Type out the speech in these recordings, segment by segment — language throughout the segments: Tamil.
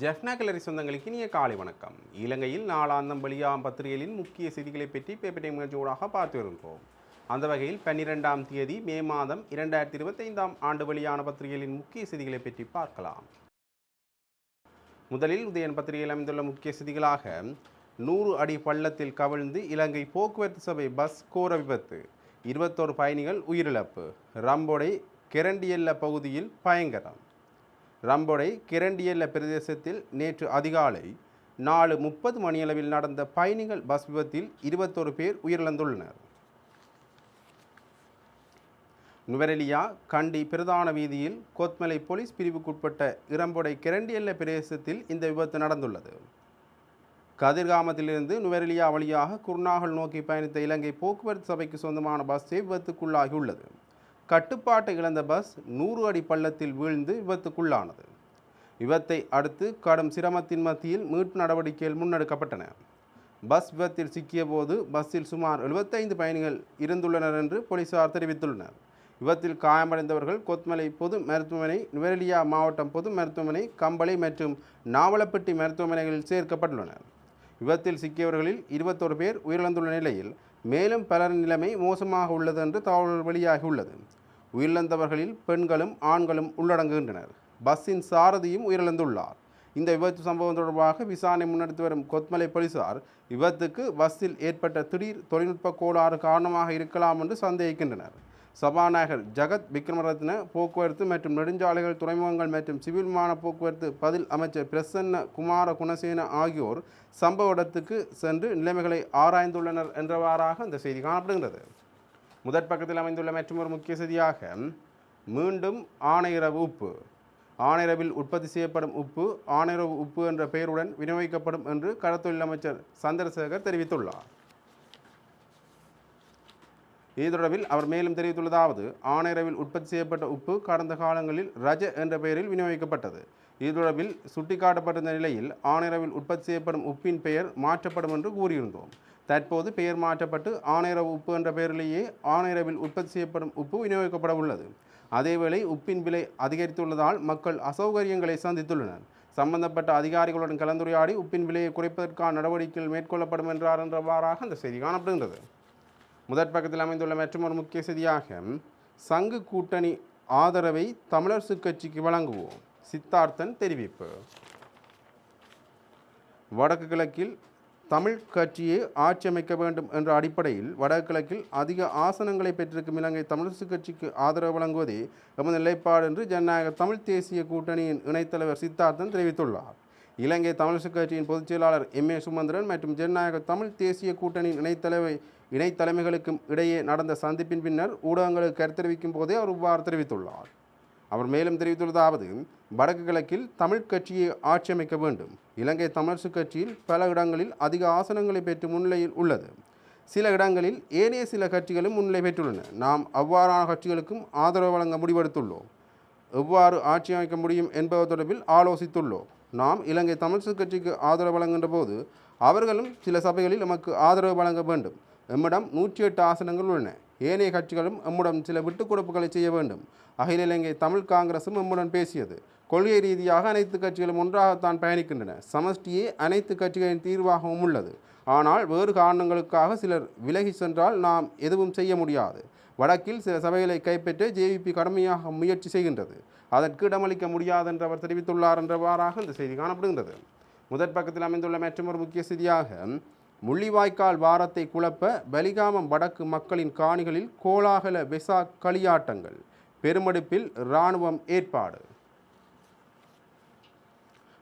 ஜெஃப்னா கிளரி சொந்தங்களுக்கு இனிய காலை வணக்கம். இலங்கையில் நாளாந்தம் வெளியாம் பத்திரிகைகளின் முக்கிய செய்திகளை பற்றி பேப்பர் நிகழ்ச்சியோடாக பார்த்து வருகிறோம். அந்த வகையில் பன்னிரெண்டாம் தேதி மே மாதம் இரண்டாயிரத்தி இருபத்தைந்தாம் ஆண்டு வெளியான பத்திரிகைகளின் முக்கிய செய்திகளை பற்றி பார்க்கலாம். முதலில் உதயன் பத்திரிகையில் அமைந்துள்ள முக்கிய செய்திகளாக நூறு அடி பள்ளத்தில் கவிழ்ந்து இலங்கை போக்குவரத்து சபை பஸ் கோர விபத்து இருபத்தோரு பயணிகள் உயிரிழப்பு ரம்போடை கெரண்டியல்ல பகுதியில் பயங்கரம். ரம்பொடை கிரண்டியல்ல பிரதேசத்தில் நேற்று அதிகாலை நாலு முப்பது மணியளவில் நடந்த பயணிகள் பஸ் விபத்தில் இருபத்தொரு பேர் உயிரிழந்துள்ளனர். நுவரெலியா கண்டி பிரதான வீதியில் கொத்மலை போலீஸ் பிரிவுக்குட்பட்ட இரம்பொடை கிரண்டியல்ல பிரதேசத்தில் இந்த விபத்து நடந்துள்ளது. கதிர்காமத்திலிருந்து நுவரெலியா வழியாக குர்நாகல் நோக்கி பயணித்த இலங்கை போக்குவரத்து சபைக்கு சொந்தமான பஸ்ஸே விபத்துக்குள்ளாகியுள்ளது. கட்டுப்பாட்டை இழந்த பஸ் நூறு அடி பள்ளத்தில் வீழ்ந்து விபத்துக்குள்ளானது. விபத்தை அடுத்து கடும் சிரமத்தின் மத்தியில் மீட்பு நடவடிக்கைகள் முன்னெடுக்கப்பட்டன. பஸ் விபத்தில் சிக்கியபோது பஸ்ஸில் சுமார் 75 பயணிகள் இருந்துள்ளனர் என்று போலீசார் தெரிவித்துள்ளனர். விபத்தில் காயமடைந்தவர்கள் கொத்மலை பொது மருத்துவமனை நுவரெலியா மாவட்டம் பொது மருத்துவமனை கம்பளை மற்றும் நாவலப்பட்டி மருத்துவமனைகளில் சேர்க்கப்பட்டுள்ளனர். விபத்தில் சிக்கியவர்களில் இருபத்தொரு பேர் உயிரிழந்துள்ள நிலையில் மேலும் பலரின் நிலைமை மோசமாக உள்ளது என்று தகவல்கள் வெளியாகியுள்ளது. உயிரிழந்தவர்களில் பெண்களும் ஆண்களும் உள்ளடங்குகின்றனர். பஸ்ஸின் சாரதியும் உயிரிழந்துள்ளார். இந்த விபத்து சம்பவம் தொடர்பாக விசாரணை முன்னெடுத்து வரும் கொத்மலை போலீசார் விபத்துக்கு பஸ்ஸில் ஏற்பட்ட திடீர் தொழில்நுட்ப கோளாறு காரணமாக இருக்கலாம் என்று சந்தேகிக்கின்றனர். சபாநாயகர் ஜகத் விக்ரமரத்ன போக்குவரத்து மற்றும் நெடுஞ்சாலைகள் துறைமுகங்கள் மற்றும் சிவில் விமான போக்குவரத்து பதில் அமைச்சர் பிரசன்ன குமார குணசேன ஆகியோர் சம்பவ இடத்துக்கு சென்று நிலைமைகளை ஆராய்ந்துள்ளனர் என்றவாறாக இந்த செய்தி காணப்படுகிறது முதற் பக்கத்தில் அமைந்துள்ள மற்றொரு முக்கிய செய்தியாக மீண்டும் ஆணையரவு உப்பு. ஆணையரவில் உற்பத்தி செய்யப்படும் உப்பு ஆணையரவு உப்பு என்ற பெயருடன் விநியோகிக்கப்படும் என்று கடத்தொழில் அமைச்சர் சந்திரசேகர் தெரிவித்துள்ளார். இது தொடர்பில் அவர் மேலும் தெரிவித்துள்ளதாவது ஆணையரவில் உற்பத்தி செய்யப்பட்ட உப்பு கடந்த காலங்களில் ரஜ என்ற பெயரில் விநியோகிக்கப்பட்டது. இது தொடர்பில் சுட்டிக்காட்டப்பட்டிருந்த நிலையில் ஆணையரவில் உற்பத்தி செய்யப்படும் உப்பின் பெயர் மாற்றப்படும் என்று கூறியிருந்தோம். தற்போது பெயர் மாற்றப்பட்டு ஆணையரவு உப்பு என்ற பெயரிலேயே ஆணையரவில் உற்பத்தி செய்யப்படும் உப்பு விநியோகிக்கப்பட உள்ளது. அதேவேளை உப்பின் விலை அதிகரித்துள்ளதால் மக்கள் அசௌகரியங்களை சந்தித்துள்ளனர். சம்பந்தப்பட்ட அதிகாரிகளுடன் கலந்துரையாடி உப்பின் விலையை குறைப்பதற்கான நடவடிக்கைகள் மேற்கொள்ளப்படும் என்றார் என்றவாறாக அந்த செய்தி காணப்படுகின்றது. முதற் பக்கத்தில் அமைந்துள்ள மற்றொரு முக்கிய செய்தியாக சங்கு கூட்டணி ஆதரவை தமிழரசு கட்சிக்கு வழங்குவோம் சித்தார்த்தன் தெரிவிப்பு. வடக்கு கிழக்கில் தமிழ் கட்சியை ஆட்சி அமைக்க வேண்டும் என்ற அடிப்படையில் வடக்கு கிழக்கில் அதிக ஆசனங்களை பெற்றிருக்கும் இலங்கை தமிழரசு கட்சிக்கு ஆதரவு வழங்குவதே எமது நிலைப்பாடு என்று ஜனநாயக தமிழ் தேசிய கூட்டணியின் இணைத்தலைவர் சித்தார்த்தன் தெரிவித்துள்ளார். இலங்கை தமிழரசு கட்சியின் பொதுச் செயலாளர் எம் ஏ சுமந்திரன் மற்றும் ஜனநாயக தமிழ் தேசிய கூட்டணியின் இணை இணைத்தலைமைகளுக்கும் இடையே நடந்த சந்திப்பின் பின்னர் ஊடகங்களுக்கு கருத்தெரிவிக்கும் போதே அவர் இவ்வாறு தெரிவித்துள்ளார். அவர் மேலும் தெரிவித்துள்ளதாவது வடக்கு கிழக்கில் தமிழ் கட்சியை ஆட்சி அமைக்க வேண்டும். இலங்கை தமிழரசு கட்சியில் பல இடங்களில் அதிக ஆசனங்களை பெற்று முன்னிலையில் உள்ளது. சில இடங்களில் ஏனைய சில கட்சிகளும் முன்னிலை பெற்றுள்ளன. நாம் அவ்வாறான கட்சிகளுக்கும் ஆதரவு வழங்க முடிவெடுத்துள்ளோம். எவ்வாறு ஆட்சி அமைக்க முடியும் என்பது தொடர்பில் ஆலோசித்துள்ளோம். நாம் இலங்கை தமிழரசு கட்சிக்கு ஆதரவு வழங்குகின்ற போது அவர்களும் சில சபைகளில் நமக்கு ஆதரவு வழங்க வேண்டும். எம்மிடம் நூற்றி எட்டு ஆசனங்கள் உள்ளன. ஏனைய கட்சிகளும் எம்முடன் சில விட்டுக் கொடுப்புகளை செய்ய வேண்டும். அகில இலங்கை தமிழ் காங்கிரசும் எம்முடன் பேசியது. கொள்கை ரீதியாக அனைத்து கட்சிகளும் ஒன்றாகத்தான் பயணிக்கின்றன. சமஷ்டியே அனைத்து கட்சிகளின் தீர்வாகவும் உள்ளது. ஆனால் வேறு காரணங்களுக்காக சிலர் விலகி சென்றால் நாம் எதுவும் செய்ய முடியாது. வடக்கில் சில சபைகளை கைப்பற்ற ஜேவிபி கடுமையாக முயற்சி செய்கின்றது. அதற்கு இடமளிக்க முடியாது என்று அவர் தெரிவித்துள்ளார் என்றவாறாக இந்த செய்தி காணப்படுகின்றது. முதற் பக்கத்தில் அமைந்துள்ள மற்றொரு முக்கிய செய்தியாக முள்ளிவாய்க்கால் வாரத்தை குழப்ப பலிகாமம் வடக்கு மக்களின் காணிகளில் கோலாகல வெசா களியாட்டங்கள். பெருமடுப்பில் இராணுவம் ஏற்பாடு.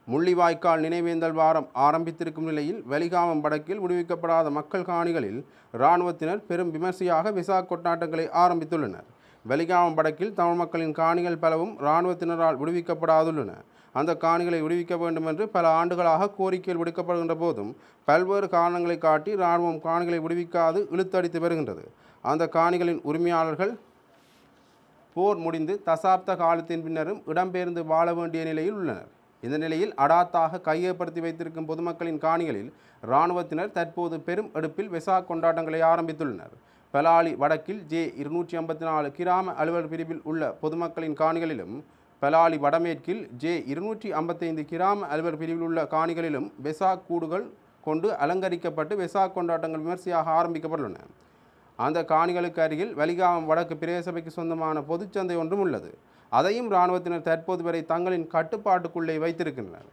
முள்ளிவாய்க்கால் நினைவேந்தல் வாரம் ஆரம்பித்திருக்கும் நிலையில் வலிகாமம் வடக்கில் விடுவிக்கப்படாத மக்கள் காணிகளில் இராணுவத்தினர் பெரும் விமர்சையாக விசா கொண்டாட்டங்களை ஆரம்பித்துள்ளனர். வலிகாமம் வடக்கில் தமிழ் மக்களின் காணிகள் பலவும் இராணுவத்தினரால் விடுவிக்கப்படாதுள்ளன. அந்த காணிகளை விடுவிக்க வேண்டும் என்று பல ஆண்டுகளாக கோரிக்கைகள் விடுக்கப்படுகின்ற போதும் பல்வேறு காரணங்களை காட்டி இராணுவம் காணிகளை விடுவிக்காது இழுத்தடித்து வருகின்றது. அந்த காணிகளின் உரிமையாளர்கள் போர் முடிந்து தசாப்த காலத்தின் பின்னரும் இடம்பெயர்ந்து வாழ வேண்டிய நிலையில் உள்ளனர். இந்த நிலையில் அடாத்தாக கையப்படுத்தி வைத்திருக்கும் பொதுமக்களின் காணிகளில் இராணுவத்தினர் தற்போது பெரும் எடுப்பில் வெசா கொண்டாட்டங்களை ஆரம்பித்துள்ளனர். பலாலி வடக்கில் ஜே இருநூற்றி ஐம்பத்தி நாலு கிராம அலுவலர் பிரிவில் உள்ள பொதுமக்களின் காணிகளிலும் பலாலி வடமேற்கில் ஜே இருநூற்றி ஐம்பத்தைந்து கிராம அலுவலர் பிரிவில் உள்ள காணிகளிலும் வெசாக் கூடுகள் கொண்டு அலங்கரிக்கப்பட்டு வெசாக் கொண்டாட்டங்கள் விமர்சையாக ஆரம்பிக்கப்பட்டுள்ளன. அந்த காணிகளுக்கு அருகில் வலிகாமம் வடக்கு பிரதேசபைக்கு சொந்தமான பொதுச்சந்தை ஒன்றும் உள்ளது. அதையும் இராணுவத்தினர் தற்போது வரை தங்களின் கட்டுப்பாட்டுக்குள்ளே வைத்திருக்கின்றனர்.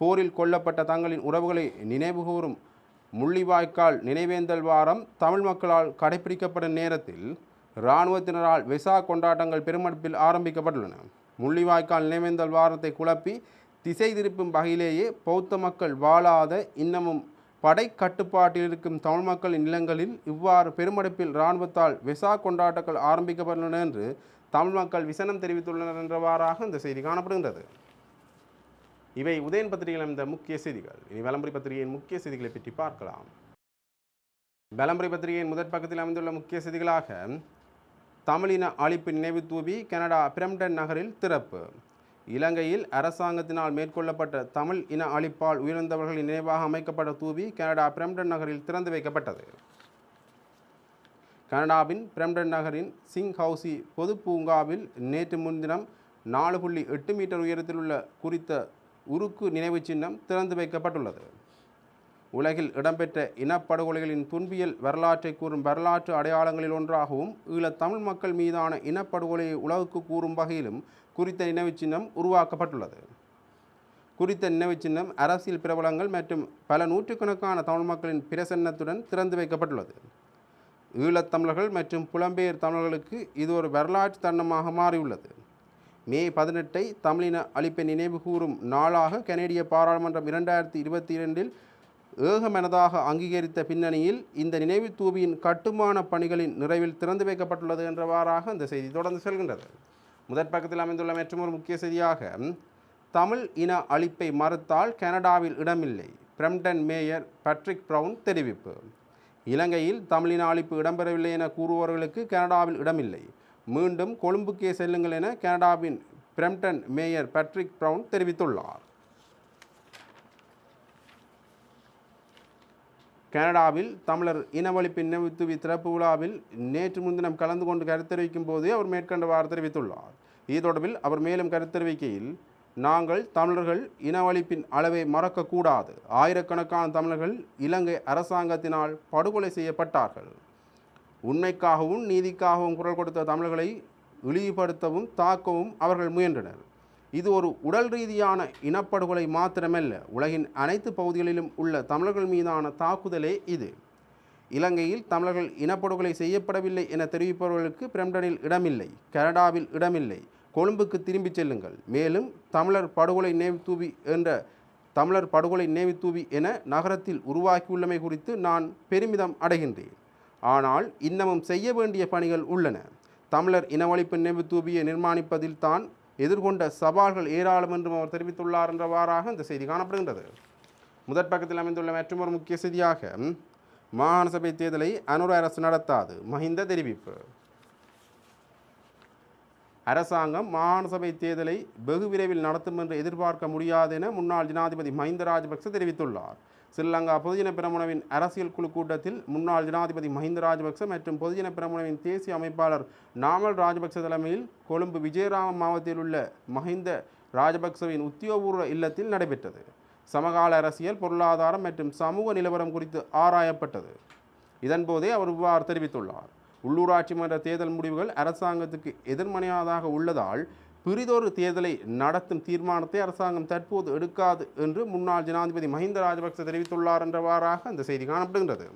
போரில் கொல்லப்பட்ட தங்களின் உறவுகளை நினைவுகூரும் முள்ளிவாய்க்கால் நினைவேந்தல் வாரம் தமிழ் மக்களால் கடைபிடிக்கப்படும் நேரத்தில் இராணுவத்தினரால் விசா கொண்டாட்டங்கள் பெருமளவில் ஆரம்பிக்கப்பட்டுள்ளன. முள்ளிவாய்க்கால் நினைவேந்தல் வாரத்தை குழப்பி திசை திருப்பும் வகையிலேயே பௌத்த மக்கள் வாழாத இன்னமும் படை கட்டுப்பாட்டில் இருக்கும் தமிழ் மக்களின் நிலங்களில் இவ்வாறு பெருமடுப்பில் இராணுவத்தால் விசா கொண்டாட்டங்கள் ஆரம்பிக்கப்பட்டுள்ளன என்று தமிழ் மக்கள் விசனம் தெரிவித்துள்ளனர் என்றவாறாக இந்த செய்தி காணப்படுகின்றது. இவை உதயன் பத்திரிகையில் அமைந்த முக்கிய செய்திகள். இனி விளம்பரி பத்திரிகையின் முக்கிய செய்திகளை பற்றி பார்க்கலாம். விளம்பரி பத்திரிகையின் முதற் பக்கத்தில் அமைந்துள்ள முக்கிய செய்திகளாக தமிழின அழிப்பு நினைவு தூவி கனடா பிரம்டன் நகரில் திறப்பு. இலங்கையில் அரசாங்கத்தினால் மேற்கொள்ளப்பட்ட தமிழ் இன அழிப்பால் உயிரிழந்தவர்களின் நினைவாக அமைக்கப்பட்ட தூவி கனடா பிரம்டன் நகரில் திறந்து வைக்கப்பட்டது. கனடாவின் பிரம்டன் நகரின் சிங் ஹவுசி பொது பூங்காவில் நேற்று முன்தினம் நாலு புள்ளி எட்டு மீட்டர் உயரத்தில் உள்ள குறித்த உருக்கு நினைவு சின்னம் திறந்து வைக்கப்பட்டுள்ளது. உலகில் இடம்பெற்ற இனப்படுகொலைகளின் துன்பியல் வரலாற்றை கூறும் வரலாற்று அடையாளங்களில் ஒன்றாகவும் ஈழத் தமிழ் மக்கள் மீதான இனப்படுகொலையை உலகுக்கு கூறும் வகையிலும் குறித்த நினைவுச் சின்னம் உருவாக்கப்பட்டுள்ளது. குறித்த நினைவுச் சின்னம் அரசியல் பிரபலங்கள் மற்றும் பல நூற்றுக்கணக்கான தமிழ் மக்களின் பிரசன்னத்துடன் திறந்து வைக்கப்பட்டுள்ளது. ஈழத்தமிழர்கள் மற்றும் புலம்பெயர் தமிழர்களுக்கு இது ஒரு வரலாற்று தருணமாக மாறியுள்ளது. மே பதினெட்டை தமிழின அழிப்பை நினைவு கூறும் நாளாக கனேடிய பாராளுமன்றம் இரண்டாயிரத்தி இருபத்தி இரண்டில் ஏகமனதாக அங்கீகரித்த பின்னணியில் இந்த நினைவு தூபியின் கட்டுமான பணிகளின் நிறைவில் திறந்து வைக்கப்பட்டுள்ளது என்றவாறாக இந்த செய்தி தொடர்ந்து செல்கின்றது. முதற் பக்கத்தில் அமைந்துள்ள மற்றொரு முக்கிய செய்தியாக தமிழ் இன அழிப்பை மறுத்தால் கனடாவில் இடமில்லை பிரம்டன் மேயர் பட்ரிக் ப்ரவுன் தெரிவிப்பு. இலங்கையில் தமிழின அழிப்பு இடம்பெறவில்லை என கூறுபவர்களுக்கு கனடாவில் இடமில்லை மீண்டும் கொழும்புக்கே செல்லுங்கள் என கனடாவின் பிரம்டன் மேயர் பட்ரிக் ப்ரவுன் தெரிவித்துள்ளார். கனடாவில் தமிழர் இனவழிப்பின் நினைவுத்துவி திறப்பு விழாவில் நேற்று முன்தினம் கலந்து கொண்டு கருத்தெரிவிக்கும் போதே அவர் மேற்கண்டவாறு தெரிவித்துள்ளார். இது தொடர்பில் அவர் மேலும் கருத்தெரிவிக்கையில் நாங்கள் தமிழர்கள் இனவழிப்பின் அளவை மறக்கக்கூடாது. ஆயிரக்கணக்கான தமிழர்கள் இலங்கை அரசாங்கத்தினால் படுகொலை செய்யப்பட்டார்கள். உண்மைக்காகவும் நீதிக்காகவும் குரல் கொடுத்த தமிழர்களை இழிவுபடுத்தவும் தாக்கவும் அவர்கள் முயன்றனர். இது ஒரு உடல் ரீதியான இனப்படுகொலை மாத்திரமல்ல. உலகின் அனைத்து பகுதிகளிலும் உள்ள தமிழர்கள் மீதான தாக்குதலே இது. இலங்கையில் தமிழர்கள் இனப்படுகொலை செய்யப்படவில்லை என தெரிவிப்பவர்களுக்கு பிரம்டனில் இடமில்லை. கனடாவில் இடமில்லை. கொழும்புக்கு திரும்பிச் செல்லுங்கள். மேலும் தமிழர் படுகொலை நினைவு தூவி என்ற தமிழர் படுகொலை நினைவு தூவி என நகரத்தில் உருவாக்கியுள்ளமை குறித்து நான் பெருமிதம் அடைகின்றேன். ஆனால் இன்னமும் செய்ய வேண்டிய பணிகள் உள்ளன. தமிழர் இனவழிப்பு நினைவு நிர்மாணிப்பதில் தான் எதிர்கொண்ட சவால்கள் ஏராளம் என்றும் அவர் தெரிவித்துள்ளார் என்றவாறாக இந்த செய்தி காணப்படுகின்றது. முதற் பக்கத்தில் அமைந்துள்ள மற்றொரு முக்கிய செய்தியாக மாகாண சபை தேர்தலை அனுர அரசு நடத்தாது மஹிந்த தெரிவிப்பு. அரசாங்கம் மாகாண தேர்தலை வெகு விரைவில் நடத்தும் என்று எதிர்பார்க்க முடியாது என முன்னாள் ஜனாதிபதி மஹிந்த ராஜபக்ச தெரிவித்துள்ளார். ஸ்ரீலங்கா பொதுஜன பிரமுனவின் அரசியல் குழு கூட்டத்தில் முன்னாள் ஜனாதிபதி மஹிந்த ராஜபக்ச மற்றும் பொதுஜன பிரமுனவின் தேசிய அமைப்பாளர் நாமல் ராஜபக்ச தலைமையில் கொழும்பு விஜயராம மாவட்டத்தில் உள்ள மஹிந்த ராஜபக்சவின் உத்தியோகபூர்வ இல்லத்தில் நடைபெற்றது. சமகால அரசியல் பொருளாதாரம் மற்றும் சமூக நிலவரம் குறித்து ஆராயப்பட்டது. இதன்போதே அவர் இவ்வாறு தெரிவித்துள்ளார். உள்ளூராட்சி மன்ற தேர்தல் முடிவுகள் அரசாங்கத்துக்கு எதிர்மனையாதாக உள்ளதால் பிரிதொரு தேர்தலை நடத்தும் தீர்மானத்தை அரசாங்கம் தற்போது எடுக்காது என்று முன்னாள் ஜனாதிபதி மஹிந்த ராஜபக்ச தெரிவித்துள்ளார் என்றவாறாக அந்த செய்தி காணப்படுகின்றது.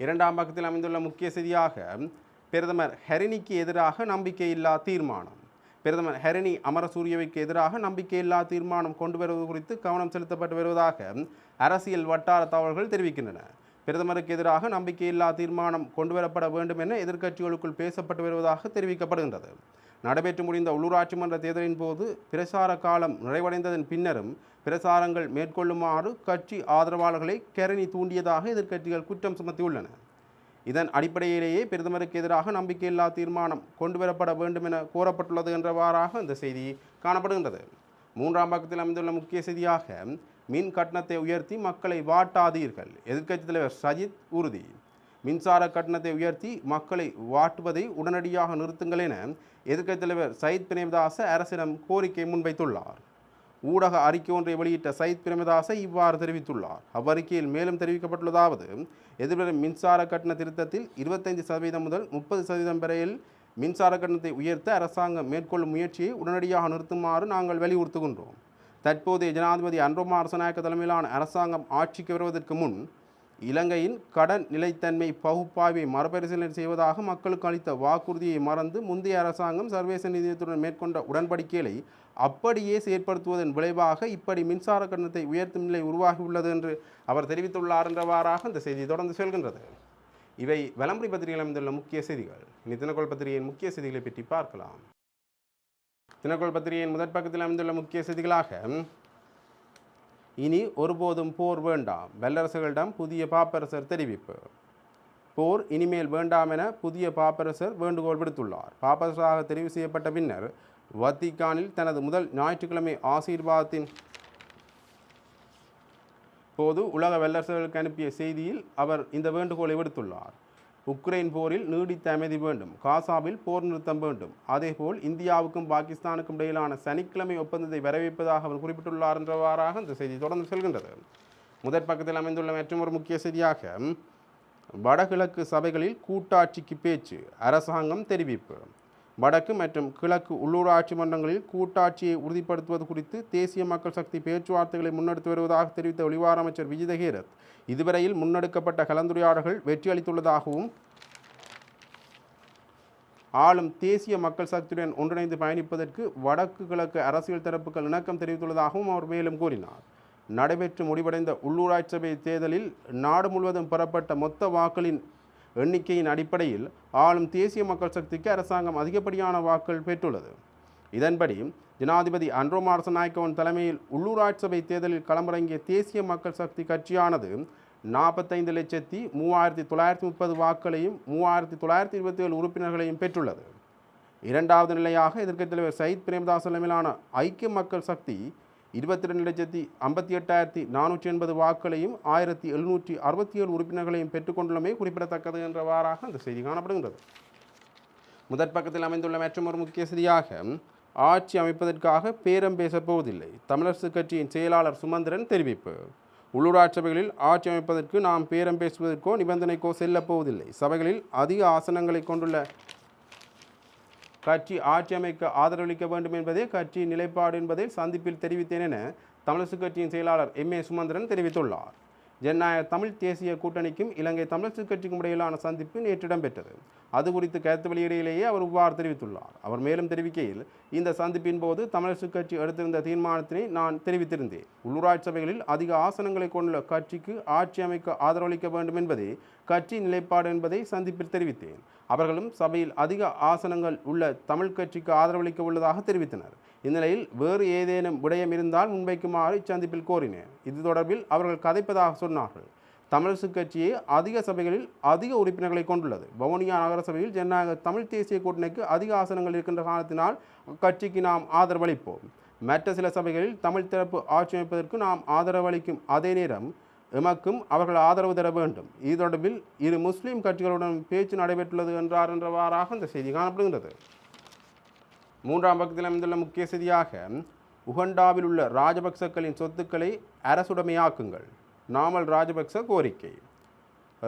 இரண்டாம் பக்கத்தில் அமைந்துள்ள முக்கிய செய்தியாக பிரதமர் ஹரிணிக்கு எதிராக நம்பிக்கையில்லா தீர்மானம். பிரதமர் ஹரிணி அமரசூரியவைக்கு எதிராக நம்பிக்கையில்லா தீர்மானம் கொண்டு வருவது குறித்து கவனம் செலுத்தப்பட்டு வருவதாக அரசியல் வட்டார தகவல்கள் தெரிவிக்கின்றன. பிரதமருக்கு எதிராக நம்பிக்கையில்லா தீர்மானம் கொண்டுவரப்பட வேண்டும் என எதிர்க்கட்சிகளுக்குள் பேசப்பட்டு வருவதாக தெரிவிக்கப்படுகின்றது. நடைபெற்று முடிந்த உள்ளூராட்சி மன்ற தேர்தலின் போது பிரசார காலம் நிறைவடைந்ததன் பின்னரும் பிரசாரங்கள் மேற்கொள்ளுமாறு கட்சி ஆதரவாளர்களை கெரணி தூண்டியதாக எதிர்க்கட்சிகள் குற்றம் சுமத்தியுள்ளன. இதன் அடிப்படையிலேயே பிரதமருக்கு எதிராக நம்பிக்கையில்லா தீர்மானம் கொண்டுவரப்பட வேண்டும் என கோரப்பட்டுள்ளது என்றவாறாக இந்த செய்தி காணப்படுகின்றது. மூன்றாம் பக்கத்தில் அமைந்துள்ள முக்கிய செய்தியாக மின் கட்டணத்தை உயர்த்தி மக்களை வாட்டாதீர்கள். எதிர்க்கட்சித் தலைவர் சஜித் உறுதி. மின்சார கட்டணத்தை உயர்த்தி மக்களை வாட்டுவதை உடனடியாக நிறுத்துங்கள் என எதிர்க்கட்சித் தலைவர் சயித் பிரேமதாச அரசிடம் கோரிக்கை முன்வைத்துள்ளார். ஊடக அறிக்கை ஒன்றை வெளியிட்ட சயித் பிரேமதாச இவ்வாறு தெரிவித்துள்ளார். அவ்வறிக்கையில் மேலும் தெரிவிக்கப்பட்டுள்ளதாவது எதிர்வரும் மின்சார கட்டண திருத்தத்தில் இருபத்தைந்து சதவீதம் முதல் முப்பது சதவீதம் வரையில் மின்சார கட்டணத்தை உயர்த்த அரசாங்கம் மேற்கொள்ளும் முயற்சியை உடனடியாக நிறுத்துமாறு நாங்கள் வலியுறுத்துகின்றோம். தற்போதைய ஜனாதிபதி அன்ரோமா அரசநாயக்க தலைமையிலான அரசாங்கம் ஆட்சிக்கு வருவதற்கு முன் இலங்கையின் கடன் நிலைத்தன்மை பகுப்பாய்வை மறுபரிசீலனை செய்வதாக மக்களுக்கு அளித்த வாக்குறுதியை மறந்து முந்தைய அரசாங்கம் சர்வதேச நிதியத்துடன் மேற்கொண்ட உடன்படிக்கைகளை அப்படியே செயற்படுத்துவதன் விளைவாக இப்படி மின்சார கட்டணத்தை உயர்த்தும் நிலை உருவாகியுள்ளது என்று அவர் தெரிவித்துள்ளார் என்றவாறாக இந்த செய்தி தொடர்ந்து செல்கின்றது. இவை வலம்புரி பத்திரிகையில் அமைந்துள்ள முக்கிய செய்திகள். இனி தினக்கோள் பத்திரிகையின் முக்கிய செய்திகளை பற்றி பார்க்கலாம். தினக்கோள் பத்திரிகையின் முதற் பக்கத்தில் அமைந்துள்ள முக்கிய செய்திகளாக இனி ஒருபோதும் போர் வேண்டாம். வல்லரசுகளிடம் புதிய பாப்பரசர் தெரிவிப்பு. போர் இனிமேல் வேண்டாம் என புதிய பாப்பரசர் வேண்டுகோள் விடுத்துள்ளார். பாப்பரசராக தெரிவு செய்யப்பட்ட பின்னர் வத்திகானில் தனது முதல் ஞாயிற்றுக்கிழமை ஆசீர்வாதத்தின் போது உலக வல்லரசுகளுக்கு அனுப்பிய செய்தியில் அவர் இந்த வேண்டுகோளை விடுத்துள்ளார். உக்ரைன் போரில் நீடித்த அமைதி வேண்டும். காசாவில் போர் நிறுத்தம் வேண்டும். அதேபோல் இந்தியாவுக்கும் பாகிஸ்தானுக்கும் இடையிலான சனிக்கிழமை ஒப்பந்தத்தை வரவேற்பதாக அவர் குறிப்பிட்டுள்ளார் என்றவாறாக இந்த செய்தி தொடர்ந்து செல்கின்றது. முதற் பக்கத்தில் அமைந்துள்ள மற்றொரு முக்கிய செய்தியாக வடகிழக்கு சபைகளில் கூட்டாட்சிக்கு பேச்சு அரசாங்கம் தெரிவிப்பு. வடக்கு மற்றும் கிழக்கு உள்ளூராட்சி மன்றங்களில் கூட்டாட்சியை உறுதிப்படுத்துவது குறித்து தேசிய மக்கள் சக்தி பேச்சுவார்த்தைகளை முன்னெடுத்து வருவதாக தெரிவித்த வெளிவார அமைச்சர் விஜித இதுவரையில் முன்னெடுக்கப்பட்ட கலந்துரையாடல்கள் வெற்றியளித்துள்ளதாகவும் ஆளும் தேசிய மக்கள் சக்தியுடன் ஒன்றிணைந்து பயணிப்பதற்கு வடக்கு கிழக்கு அரசியல் தரப்புகள் இணக்கம் தெரிவித்துள்ளதாகவும் அவர் மேலும் கூறினார். நடைபெற்று முடிவடைந்த உள்ளூராட்சி சபை தேர்தலில் நாடு முழுவதும் பெறப்பட்ட மொத்த வாக்களின் எண்ணிக்கையின் அடிப்படையில் ஆளும் தேசிய மக்கள் சக்திக்கு அரசாங்கம் அதிகப்படியான வாக்குகள் பெற்றுள்ளது. இதன்படி ஜனாதிபதி அன்ரோ மாரசநாயக்கவன் தலைமையில் உள்ளூராட்சி சபை தேர்தலில் களமிறங்கிய தேசிய மக்கள் சக்தி கட்சியானது நாற்பத்தைந்து லட்சத்தி மூவாயிரத்தி தொள்ளாயிரத்தி முப்பது வாக்குகளையும் மூவாயிரத்தி தொள்ளாயிரத்தி இருபத்தி ஏழு உறுப்பினர்களையும் பெற்றுள்ளது. இரண்டாவது நிலையாக எதிர்க்கட்சித் தலைவர் சயித் பிரேமதாஸ் தலைமையிலான ஐக்கிய மக்கள் சக்தி இருபத்தி ரெண்டு லட்சத்தி ஐம்பத்தி எட்டாயிரத்தி நானூற்றி எண்பது வாக்குகளையும் ஆயிரத்தி எழுநூற்றி அறுபத்தி ஏழு உறுப்பினர்களையும் பெற்றுக்கொண்டுள்ளமை குறிப்பிடத்தக்கது என்றவாறாக அந்த செய்தி காணப்படுகின்றது. முதற் பக்கத்தில் அமைந்துள்ள மற்றொரு முக்கிய செய்தியாக ஆட்சி அமைப்பதற்காக பேரம் பேசப்போவதில்லை. தமிழரசு கட்சியின் செயலாளர் சுமந்திரன் தெரிவிப்பு. உள்ளூராட்சி சபைகளில் ஆட்சி அமைப்பதற்கு நாம் பேரம் பேசுவதற்கோ நிபந்தனைக்கோ செல்லப்போவதில்லை. சபைகளில் அதிக ஆசனங்களை கொண்டுள்ள கட்சி ஆட்சி அமைக்க ஆதரவளிக்க வேண்டும் என்பதே கட்சியின் நிலைப்பாடு என்பதை சந்திப்பில் தெரிவித்தேன் என தமிழரசு கட்சியின் செயலாளர் எம் ஏ சுமந்திரன் தெரிவித்துள்ளார். ஜனநாயக தமிழ் தேசிய கூட்டணிக்கும் இலங்கை தமிழரசு கட்சிக்கும் இடையிலான சந்திப்பு நேற்று இடம்பெற்றது. அது குறித்து கருத்து வெளியிடையிலேயே அவர் இவ்வாறு தெரிவித்துள்ளார். அவர் மேலும் தெரிவிக்கையில் இந்த சந்திப்பின் போது தமிழரசு கட்சி எடுத்திருந்த தீர்மானத்தினை நான் தெரிவித்திருந்தேன். உள்ளூராட்சி சபைகளில் அதிக ஆசனங்களை கொண்டுள்ள கட்சிக்கு ஆட்சி அமைக்க ஆதரவளிக்க வேண்டும் என்பதே கட்சி நிலைப்பாடு என்பதை சந்திப்பில் தெரிவித்தேன். அவர்களும் சபையில் அதிக ஆசனங்கள் உள்ள தமிழ் கட்சிக்கு ஆதரவளிக்க உள்ளதாக தெரிவித்தனர். இந்நிலையில் வேறு ஏதேனும் விடயம் இருந்தால் முன்வைக்குமாறு இச்சந்திப்பில் கோரினேன். இது தொடர்பில் அவர்கள் கதைப்பதாக சொன்னார்கள். தமிழரசு கட்சியே அதிக சபைகளில் அதிக உறுப்பினர்களை கொண்டுள்ளது. வவுனியா நகர சபையில் ஜனநாயக தமிழ் தேசிய கூட்டணிக்கு அதிக ஆசனங்கள் இருக்கின்ற காரணத்தினால் கட்சிக்கு நாம் ஆதரவளிப்போம். மற்ற சில சபைகளில் தமிழ் தரப்பு ஆட்சி அமைப்பதற்கு நாம் ஆதரவளிக்கும் அதே நேரம் எமக்கும் அவர்கள் ஆதரவு தர வேண்டும். இது தொடர்பில் இரு முஸ்லீம் கட்சிகளுடன் பேச்சு நடைபெற்றுள்ளது என்றார் என்றவாறாக இந்த செய்தி காணப்படுகின்றது. மூன்றாம் பக்கத்தில் அமைந்துள்ள முக்கிய செய்தியாக உகண்டாவில் உள்ள ராஜபக்சக்களின் சொத்துக்களை அரசுடைமையாக்குங்கள். நாமல் ராஜபக்ச கோரிக்கை.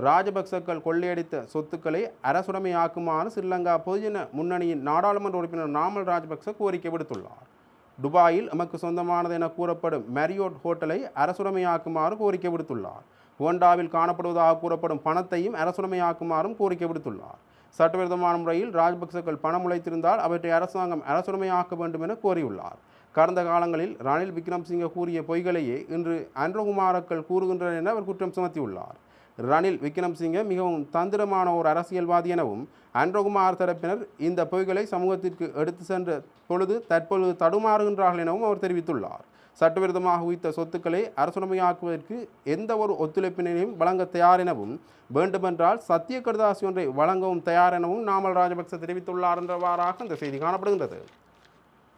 ராஜபக்சக்கள் கொள்ளையடித்த சொத்துக்களை அரசுடைமையாக்குமாறு ஸ்ரீலங்கா பொதுஜன முன்னணியின் நாடாளுமன்ற உறுப்பினர் நாமல் ராஜபக்ச கோரிக்கை விடுத்துள்ளார். துபாயில் எமக்கு சொந்தமானது என கூறப்படும் மேரியோட் ஹோட்டலை அரசுடைமையாக்குமாறு கோரிக்கை விடுத்துள்ளார். ஹோண்டாவில் காணப்படுவதாக கூறப்படும் பணத்தையும் அரசுடைமையாக்குமாறும் கோரிக்கை விடுத்துள்ளார். சட்டவிரோதமான முறையில் ராஜபக்சக்கள் பணம் உழைத்திருந்தால் அவற்றை அரசாங்கம் அரசுடைமையாக்க வேண்டும் என கோரியுள்ளார். கடந்த காலங்களில் ரணில் விக்ரம்சிங்க கூறிய பொய்களையே இன்று அன்றகுமாரக்கள் கூறுகின்றனர் என அவர் குற்றம் சுமத்தியுள்ளார். ரணில் விக்ரம்சிங்க மிகவும் தந்திரமான ஒரு அரசியல்வாதி எனவும் அன்றகுமார் தரப்பினர் இந்த பொய்களை சமூகத்திற்கு எடுத்து சென்ற பொழுது தற்பொழுது தடுமாறுகின்றார்கள் எனவும் அவர் தெரிவித்துள்ளார். சட்டவிரோதமாக உயிர்த்த சொத்துக்களை அரசுடைமையாக்குவதற்கு எந்த ஒரு ஒத்துழைப்பினையும் வழங்க தயார் எனவும் வேண்டுமென்றால் சத்திய கடுதாசி ஒன்றை வழங்கவும் தயார் எனவும் நாமல் ராஜபக்ச தெரிவித்துள்ளார் என்றவாறாக இந்த செய்தி காணப்படுகின்றது.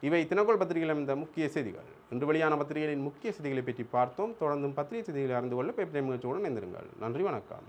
இவை தினகோல் பத்திரிகையில் இந்த முக்கிய செய்திகள். இன்று வெளியான பத்திரிகைகளின் முக்கிய செய்திகளை பற்றி பார்த்தோம். தொடர்ந்தும் பத்திரிகை செய்திகளை அறிந்து கொள்ள பேப்பர் நிகழ்ச்சியுடன் இணைந்திருங்கள். நன்றி வணக்கம்.